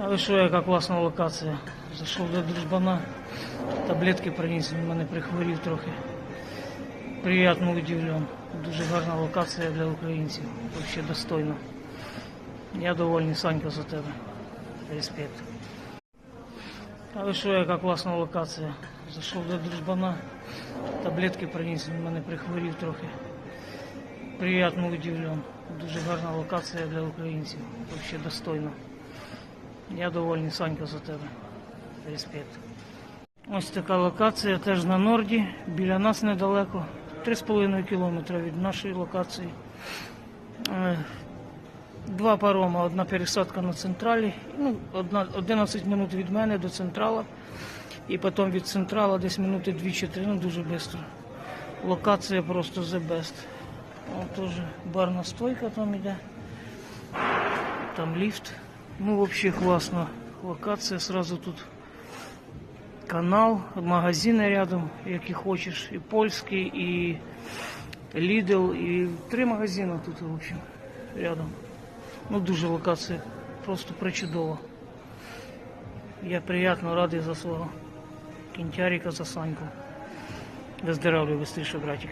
А ви що, яка класна локація? Зайшов до дружбана, таблетки приніс, він мене прихворів трохи. Приятно удивлен. Дуже гарна локація для українців. Взагалі достойно. Я довольний, Санька, за тебе. Респект. А ви що, яка класна локація? Зайшов до дружбана, таблетки приніс, він мене прихворів трохи. Приятно удивлен. Дуже гарна локація для українців. Взагалі достойно. Я довольний, Санька, за тебе. Респект. Ось така локація теж на Норді, біля нас недалеко. 3,5 кілометри від нашої локації. Е, Два парома, одна пересадка на централі, ну, одна, 11 минут від мене до централа. І потім від централа десь минути 2-3, ну дуже швидко. Локація просто the best. О, теж барна стойка там іде. Там ліфт. Ну, взагалі класно. Локація сразу тут канал, магазини рядом, які хочеш. І польський, і Lidl, і три магазини тут, в общем, рядом. Ну, дуже локація просто причудова. Я приємно радий за свого кінтярика, за Саньку. Виздоравлюй швидше, братик.